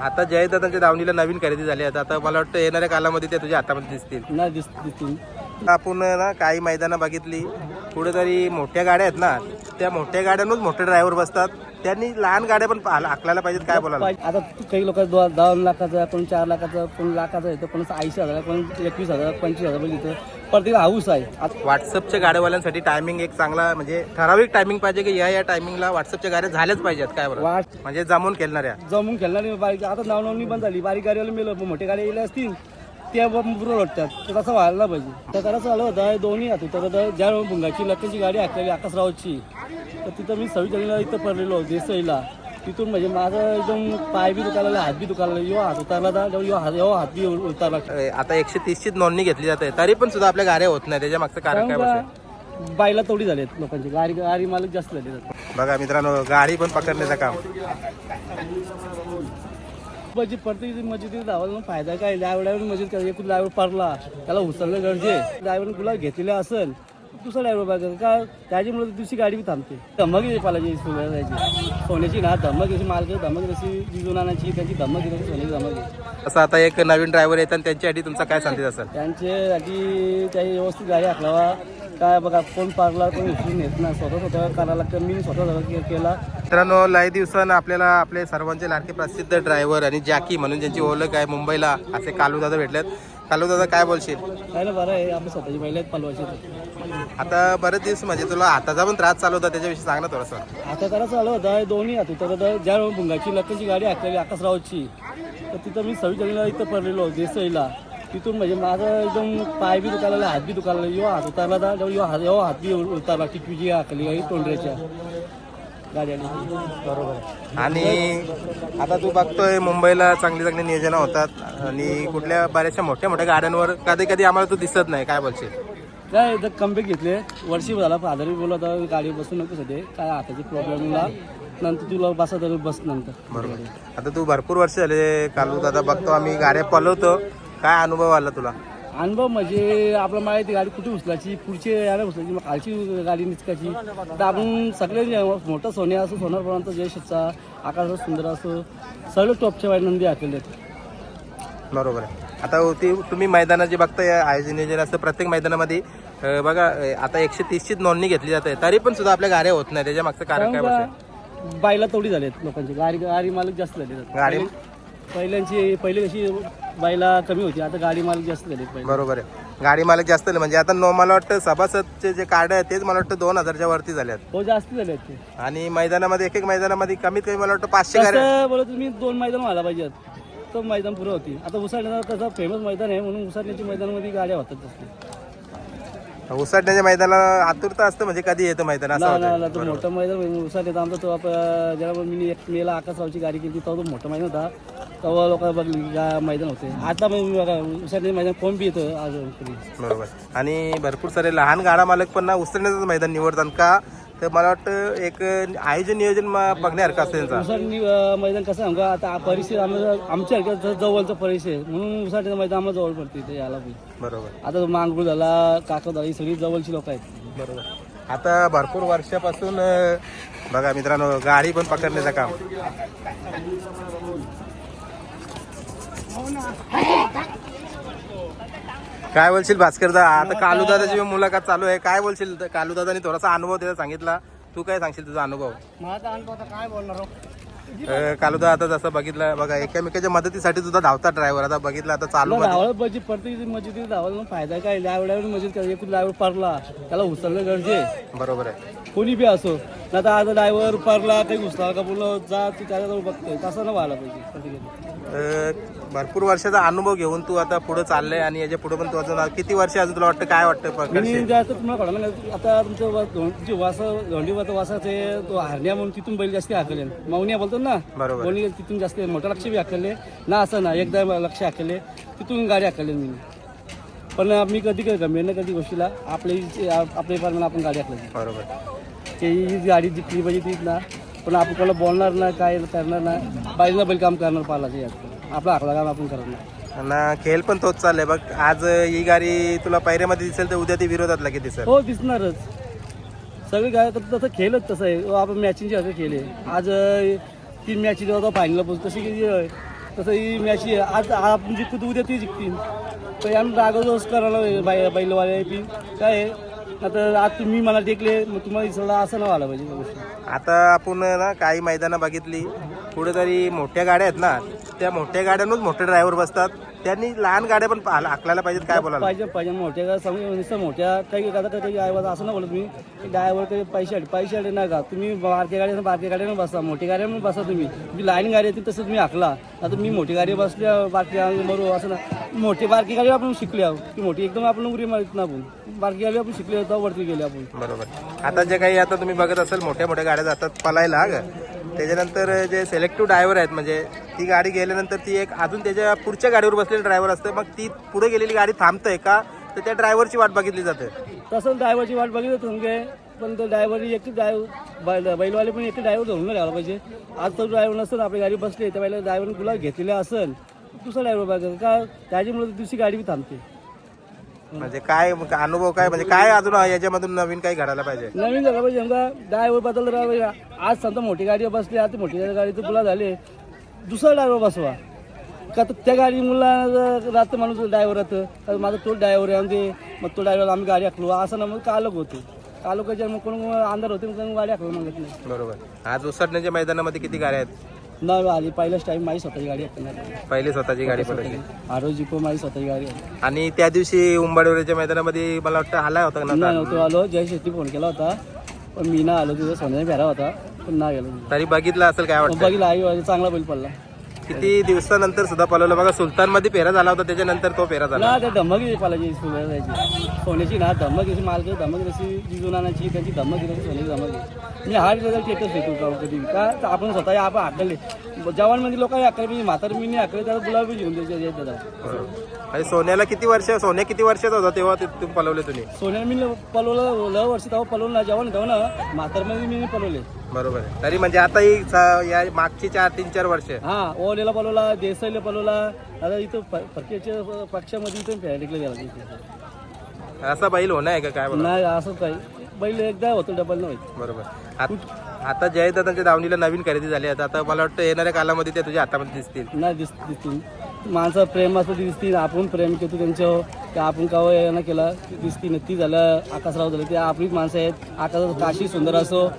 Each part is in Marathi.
आता जयदत्तांच्या दावणीला नवीन खरेदी झाली आहे. आता मला वाटतं येणाऱ्या कालामध्ये ते तुझ्या हातामध्ये दिसतील. नाही दिस दिसतील. आपण ना काही मैदानं बघितली. कुठेतरी मोठ्या गाड्या आहेत ना त्या मोठ्या गाड्यांवरच मोठे ड्रायव्हर बसतात. त्यांनी लहान गाड्या पण हाकलायला पाहिजेत काय बोलायला? आता काही लोक दोन लाखाचा कोण चार लाखाचा कोण लाखाचा येतं कोण ऐंशी हजार कोण एकवीस हजार पंचवीस हजार पण येतं प्रत्येक हाऊस आहे. आता व्हॉट्सअपच्या गाड्यावाल्यांसाठी टायमिंग एक चांगला म्हणजे ठराविक टायमिंग पाहिजे की या या टायमिंगला व्हॉट्सअपच्या गाड्या झाल्याच पाहिजेत काय बरं? वाट म्हणजे जमून खेळणाऱ्या. जमून खेळणार बारीक आता नावनवणी बंद झाली. बारीक गाडीवाला पण मोठे गाडी गेले असतील. ते बरोबर वाटतात तर तसं व्हायला पाहिजे. तर त्याला चालू होतं दोन्ही हात तर ज्या भुंगाची लक्ष्मीची गाडी हाकलेली आकाशरावची तर तिथं मी सव्वीस जानेला इथं पडलेलो देसाईला. तिथून म्हणजे माझं एकदम पाय बी दुखायला हात बी दुखायला यो हात उतारला तर यो हात यो हात बी उतारला. आता एकशे तीसची नोंदणी घेतली जाते. तरी पण सुद्धा आपल्या गाड्या होत नाही. त्याच्या मागचं कारण काय बसेल? बायला तोडी झालेत लोकांची. गाडी गाडी मालक जास्त झाले आहेत. बघा मित्रांनो गाडी पण पकडण्याचं काम. म्हणजे प्रत्येक मस्जिदीत धावायला फायदा काय? ड्रायव्हर मस्जिद काय? एकूण ड्रायव्हर पडला त्याला उचलणं गरजे. ड्रायव्हर तुला घेतलेला असेल दुसरा ड्रायव्हर बघा. का? त्याच्यामुळे दुसरी गाडी बी थांबते. धमक येते पालाची सोन्याची. सोन्याची ना धमक अशी मालक. धमक जशी जिजून आणायची त्यांची धमक येते सोन्याची धमक आहे असं आता एक नवीन ड्रायव्हर येतात त्यांच्यासाठी तुमचा काय संदेश असेल त्यांच्यासाठी काही व्यवस्थित गाडी हाकलावा काय बघा कोण पारला कोण उचलून येत ना स्वतः स्वतः करायला लागतं. मी स्वतः के- केला. मित्रांनो लय दिवसानं आपल्याला आपले सर्वांचे लाडके प्रसिद्ध ड्रायव्हर आणि जॅकी म्हणून ज्यांची ओळख आहे मुंबईला असे कालू दादा भेटलेत. कालू दादा काय बोलशील? काय ना बरं आहे. आपल्या स्वतःची महिला आहेत पालवायची आता बरेच दिवस म्हणजे तुला हाताचा पण त्रास चालू होता त्याच्याविषयी सांग ना थोडंसं. आता त्याला चालू होता दोन्ही हात होता ज्या भुंगाची लक्ष्मीची गाडी हाकलेली आकाशरावची तर तिथं मी सव्वीस जानेला इथं पडलेलो देसाईला. तिथून म्हणजे माझं एकदम पाय बी दुखायला हात बी दुखायला यो हात उतारला तर यो हात यो हात बी उतारला हाकली गाडी तोंडऱ्याच्या गाड्याने. बरोबर. आणि आता तू बघतोय मुंबईला चांगली चांगली नियोजनं होतात. आणि कुठल्या बऱ्याचशा मोठ्या मोठ्या गाड्यांवर कधी कधी आम्हाला तू दिसत नाही. काय बोलशील? काय एकदा कमबॅक घेतले. वर्षी झाला फादर बोलत होता गाडी बसू नको सध्या. काय हाताची प्रॉब्लेमला नंतर तुला बसा तर बस नंतर. बरोबर. आता तू भरपूर वर्ष झाले कालू दादा बघतो आम्ही गाड्या पलवतो. काय अनुभव आला तुला? अनुभव म्हणजे आपलं मला ती गाडी कुठे उचलायची पुढची यायला उचलायची मग खालची गाडी निचकायची तर आपण सगळे मोठं सोने असो सोनारपर्यंत जयशचा आकाश सुंदर असो सगळे टॉपच्या वाईट नंदी हाकलेले आहेत. बरोबर आहे. आता ती तुम्ही मैदानात जे बघताय आयोजन असतं प्रत्येक मैदानामध्ये बघा आता एकशे तीसची नोंदणी घेतली जाते तरी पण सुद्धा आपल्या गाड्या होत नाही त्याच्या मागचं कारण काय बायला तोडी झालेत लोकांची गाडी गाडी मालक जास्त झाले. गाडी पहिल्यांची पहिली कशी बायला कमी होती. आता गाडी मालक जास्त झाले पहिले. बरोबर आहे. गाडी मालक जास्त नाही म्हणजे आता नो मला वाटतं सभासदचे जे कार्ड आहेत तेच मला वाटतं दोन हजारच्या वरती झाले आहेत. हो जास्त झाले आहेत ते. आणि मैदानामध्ये एक एक मैदानामध्ये कमीत कमी मला वाटतं पाचशे गाड्या कसं बोलत तुम्ही दोन मैदान व्हायला पाहिजेत. तर मैदान पुरं होती. आता उसाडण्याचं कसं फेमस मैदान आहे म्हणून उसाडण्याच्या मैदानामध्ये गाड्या होतात जास्त उसाटण्याच्या मैदानाला आतुरता असतं म्हणजे कधी येतं मैदान असं लहान होतं. लहान तो मोठं मैदान उसाडण्याचा आमचा तो आपण जेव्हा मी एक मेला आकाशरावची गाडी केली तेव्हा तो मोठं मैदान होता. तेव्हा लोक बघली का मैदान होते आता मग बघा उसाडण्याचं मैदान कोण बी येतं आज बरोबर. आणि भरपूर सारे लहान गाडा मालक पण ना उचलण्याचं मैदान निवडतात का? तर मला वाटतं एक आयोजन नियोजन म- बघण्यासारखं असतं त्यांचा अं, मैदान कसं आहे? का आता परिसर आम्हाला आमच्या जवळचा परिसर आहे म्हणून उसाडण्याचं मैदान आम्हाला जवळ पडते इथे यायला बी बरोबर. आता मांगरूळ झाला काका झाला ही सगळी जवळची लोक आहेत. बरोबर. आता भरपूर वर्षापासून अं, बघा मित्रांनो गाडी पण पकडण्याचं काम. काय बोलशील भास्करदा आता कालूदादाची मुलाखत चालू आहे. काय बोलशील कालूदादानी थोडासा अनुभव त्याचा सांगितला. तू काय सांगशील तुझा अनुभव? माझा अनुभव आता काय बोलणार अं, कालूदा आता जसं बघितलं बघा एकामेकाच्या मदतीसाठी सुद्धा धावता ड्रायव्हर आता बघितलं आता चालू धावळ पाहिजे प्रत्येक मस्जिदीत धावायला फायदा काय? ड्रायव्हर काय एकूण ड्रायव्हर पडला त्याला उचलणं गरजे बरोबर आहे. कोणी बी असो ना आता आज ड्रायव्हर पडला काही घुसला का बोललो जा तू त्याच्याजवळ बघतोय. तसं न व्हायला पाहिजे अं, भरपूर वर्षाचा अनुभव घेऊन तू आता पुढे चाललंय आणि याच्यापुढे पण तू अजून किती वर्ष अजून तुला वाटतं काय वाटतं मी? जास्त तुम्हाला कळलं ना आता तुमचं वा- धोंडीची वास धोंडीवाचा वासाचे तो हरण्या म्हणून तिथून बैल जास्त हाकले मावण्या बोलतो ना? बरोबर. बोलणी तिथून जास्त मोठं लक्ष बी हाकले ना असं ना एकदा लक्ष हाकले तिथून गाडी हाकले मी. पण मी कधी कधी गंभीर ना कधी गोष्टीला. आपली आपल्या प्रमाणे आपण गाडी हाकली बरोबर. ते ही गाडी जिंकली पाहिजे तीच ना. पण आपण कोणाला बोलणार ना काय करणार ना बाईला बैल काम करणार पालाचे आपला हाकला काम आपण करणार ना खेळ पण तोच चाललाय. बघ आज ही गाडी तुला पायऱ्यामध्ये दिसेल तर उद्या ती विरोधात लगेच दिसेल? हो दिसणारच. सगळे गाय तसं खेळच तसं आहे. हो, आपण मॅचिंगचे असं खेळ आहे आज तीन मॅच जेव्हा फायनल पोहोचतो तशी आहे तसं ही मॅच. आज आपण जिंकू तर उद्या ती जिंकतील. तर आम्ही रागवतोच करायला बाय बैलवाले बी. काय आहे? आता आज तुम्ही मला टेकले मग तुम्हाला असं नाही व्हायला पाहिजे त्या गोष्टी. आता आपण ना काही मैदानं बघितली. कुठेतरी मोठ्या गाड्या आहेत ना त्या मोठ्या गाड्यांवरच मोठे ड्रायव्हर बसतात. त्यांनी लहान गाड्या पण पाहा- हाकलायला पाहिजेत काय बोलायला पाहिजे पाहिजे. मोठ्या का समजा नुसतं मोठ्या. काही आता काही आवाज असं नाही बोलत मी. ड्रायव्हर काही पैसे आले पैसे आले नाही का तुम्ही बारक्या गाड्या बारक्या गाड्यानं बसा. मोठी गाड्यानं बसा तुम्ही. तुम्ही लाईन गाडी येते तसं तुम्ही आखला. आता मी मोठी गाडी बसल्या बारकी मरू असं ना. मोठी बारकी गाडी आपण शिकले आहोत. की मोठी एकदम आपण उरी मारित ना आपण. बारकी गाडी आपण शिकले होतो वरती गेले आपण. बरोबर. आता जे काही आता तुम्ही बघत असाल मोठ्या मोठ्या गाड्या जातात पलायला ग. त्याच्यानंतर जे सिलेक्टिव्ह ड्रायव्हर आहेत म्हणजे ती गाडी गेल्यानंतर ती एक अजून त्याच्या पुढच्या गाडीवर बसलेलं ड्रायव्हर असतं. मग ती पुढे गेलेली गाडी थांबतंय का? तर त्या ड्रायव्हरची वाट बघितली जाते. तसं ड्रायव्हरची वाट बघित तुमचे पण तो ड्रायव्हर एक ड्रायव्हर बैलवाले पण एक ड्रायव्हर धरून घ्यायला पाहिजे. आज तो ड्रायव्हर नसेल आपली गाडी बसली त्या वेळेला ड्रायव्हर तुला घेतलेला असेल दुसरा ड्रायव्हर बघायचा का त्याच्यामुळे दुसरी गाडी बी थांबते. म्हणजे काय अनुभव काय म्हणजे काय अजून याच्यामधून नवीन काही घडायला पाहिजे? नवीन झालं पाहिजे समजा ड्रायव्हर बदल आज समजा मोठी गाडी बसली आता मोठी गाडीचं तुला झाले. दुसरा ड्रायव्हर बसवा. का तर त्या गाडी मुला राहतं माणूस ड्रायव्हर राहतं. माझा तो ड्रायव्हर आहे म्हणजे मग तो ड्रायव्हर आम्ही गाडी आखलो असं ना मग कालक होते. कालोकाच्या मग कोण अंधार होते मग गाडी आखलो मागत नाही. बरोबर. आज उसटण्याच्या मैदानामध्ये किती गाड्या आहेत? ना आली पहिलाच टाईम माझी स्वतःची गाडी आखणार पहिली स्वतःची गाडी पडली आरो जिको माझी स्वतःची गाडी आहे. आणि त्या दिवशी उंबाडवऱ्याच्या मैदानामध्ये मला वाटतं आला होता ना नाही नव्हतो आलो. जय शेट्टी फोन केला होता. पण मी ना आलो तिथं सोन्याचा फेरा होता. पण ना गेलो. तरी बघितलं असेल काय वाटतं? बघितलं आई चांगला बैल पडला. किती दिवसानंतर सुद्धा पलवलं? बघा सुलतानमध्ये फेरा झाला होता त्याच्यानंतर तो फेरा झाला. ना त्या धमक पालाची सोन्याची सोन्याची ना धमक याची मालक धमक जशी जिजुनानाची त्यांची धमक येते सोन्याची धमक आहे मी हार बदल टेटच येतो कधी का आपण स्वतः आपण हाकले जवानमध्ये लोक हाकले पाहिजे. म्हातार मी हाकले त्याला गुलाबी घेऊन द्यायचे सोन्याला किती वर्ष सोन्या किती वर्षाचा होता तेव्हा ते पलवले तुम्ही? सोन्याला मी पलवलं ल वर्ष तेव्हा पलवलं ना जवान तेव्हा ना म्हातारमध्ये मी पलवले. बरोबर. तरी म्हणजे आता ही सा- या मागची चार तीन चार वर्ष. हा ओलेला पलवला देसाईला पलवला आता इथं प- पक्षामध्ये इथं फेरायला गेला असा बैल होणार आहे का? काय नाही असं काही. बैल एकदा होतो डबल नाही होत. बरोबर. आत- आता जयदादांच्या दावणीला नवीन खरेदी झाली आहे. आता मला वाटतं येणाऱ्या कालामध्ये ते तुझ्या हातामध्ये दिसतील. नाही दिस दिसतील. माणसं प्रेम असं ती दिसतील. आपण प्रेम करतो त्यांच्यावर त्या आपण कावं यांना केला? दिसतील. ती झालं आकाशराव झालं. ते आपलीच माणसं आहेत. आकाश काशी सुंदर असो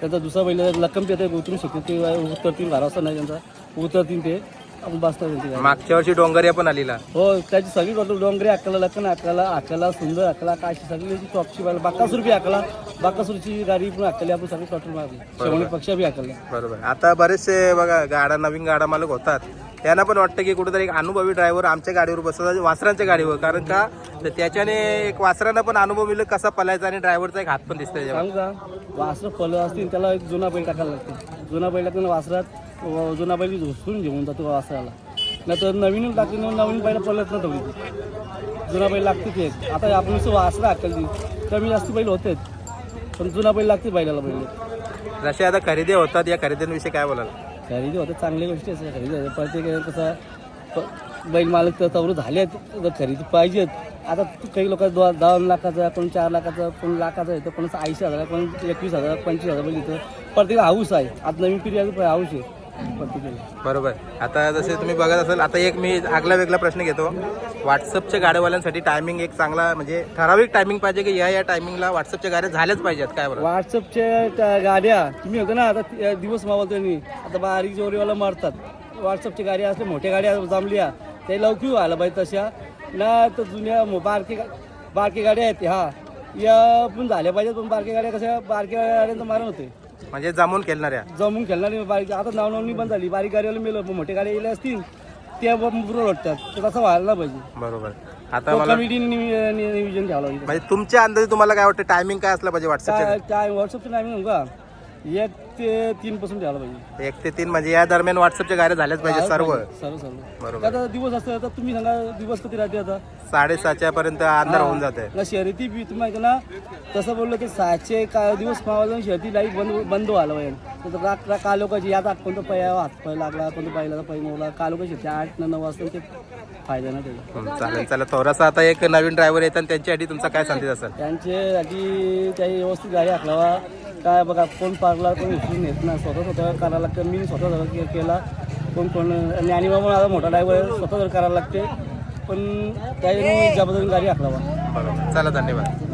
त्यांचा दुसरा बैल लक्कम ते उतरू शकते. ते उतरतील भरोसा नाही त्यांचा. उतरतील ते. त्यांची गाडी. मागच्या वर्षी डोंगरिया पण आलेला. हो त्याची सगळी टोटल डोंगरी अक्काला लक्कन अक्काला अक्काला सुंदर अक्काला काशी सगळी त्याची टॉपची बाकासूर बी अक्काला बाकासूरची गाडी पण अक्कली आपण सगळी टोटल मारली शेवणी पक्ष बी अक्कला बरोबर. आता बरेचसे बघा गाडा नवीन गाडा मालक होतात. त्यांना पण वाटतं की कुठेतरी एक अनुभवी ड्रायव्हर आमच्या गाडीवर बसतात वासरांच्या गाडीवर. कारण का? तर त्याच्याने एक वासरांना पण अनुभव मिळेल कसा पलायचा आणि ड्रायव्हरचा एक हात पण दिसतोय. त्याच्यावर. सांगू का? वासरं पलं असतील त्याला एक जुना बैल टाकायला लागते जुना बैल टाकून वासरात जुना बैल झुसून घेऊन जातो वासराला. नाही तर नवीन टाकली नवीन बैल पडलत ना तेवढी जुना बैल लागते ते. आता आपण नुसतं वासरं हाकलली कमी जास्त बैल होतेच पण जुना बैल लागते बैलाला बैल. जसे आता खरेदी होतात या खरेदींविषयी काय बोलाल? खरेदी होते चांगल्या गोष्टी असतात खरेदी होते प्रत्येक कसं बैल मालक तर तवर झाले आहेत तर खरेदी पाहिजेत. आता काही लोक दो दोन लाखाचा कोण चार लाखाचा कोण लाखाचा येतं कोण ऐंशी हजार कोण एकवीस हजार पंचवीस हजार बैल येतं. प्रत्येक हाऊस आहे. आता नवीन पिढी हाऊस आहे. बरोबर. आता जसे तुम्ही बघत असाल आता एक मी आगला वेगळा प्रश्न घेतो. व्हॉट्सअपच्या गाड्यावाल्यांसाठी टायमिंग एक चांगला म्हणजे ठराविक टायमिंग पाहिजे की या या टायमिंगला व्हॉट्सअपच्या गाड्या झाल्याच पाहिजेत काय बरोबर व्हॉट्सअपच्या गाड्या तुम्ही होतं ना आता दिवस मावलतो मी आता बारीक जोरीवाला मारतात. व्हॉट्सअपच्या गाड्या असल्या मोठ्या गाड्या जमल्या ते लवकर व्हायला पाहिजे तशा. ना तर जुन्या बारके बारकी गा- बारकी गाड्या आहेत हा. या पण झाल्या पाहिजेत पण बारकी गाड्या कशा बारक्या गाड्यांचं मारण होते. म्हणजे जमून खेळणाऱ्या. जमून खेळणारी बारीक आता नावनवणी बंद झाली. बारीक गाडीवाला मेलं पण मोठ्या गाड्या गेल्या असतील त्या बरोबर वाटतात. तर तसं व्हायला पाहिजे. बरोबर. आता मला कमिटीने नियोजन घ्यावं लागेल. म्हणजे तुमच्या अंदाजे तुम्हाला काय वाटतं? टायमिंग काय असलं पाहिजे व्हॉट्सअपच्या काय काय व्हॉट्सअपचं टायमिंग का? एक ते तीन पासून ठेवायला पाहिजे. एक ते तीन म्हणजे या दरम्यान व्हॉट्सअपच्या गाड्या झाल्याच पाहिजे सर्व. सर्व सर्व. बरोबर. आता दिवस असतं आता तुम्ही सांगा दिवस कधी राहते आता? साडेसहाच्या पर्यंत अंधार होऊन जाते ना शर्यती बी. तुम्ही माहिती ना तसं बोललं की सहाशे का दिवस मावाला शर्यती लाइट बंद बंद व्हायला पाहिजे. तर रात रात कालोकाची यात कोणतं पाय हात पाय लागला कोणतं पायला पाय मोडला. कालोकाची शर्ती आठ न नऊ वाजता ते फायदा ना त्याचा. चालेल चला थोडासा आता एक नवीन ड्रायव्हर येतात त्यांच्यासाठी तुमचा काय संदेश असेल? त्यांच्यासाठी काही व्यवस्थित गाडी हाकलावा. काय बघा कोण पारला कोण उचलून येत नाही. स्वतः स्वतः करायला लागतं. मी स्वतः जर के- केला कोण कोण ज्ञानीबा म्हणून आता मोठा ड्रायव्हर स्वतः जर करायला लागते पण त्याने जबाबदारी गाडी आखला चला धन्यवाद.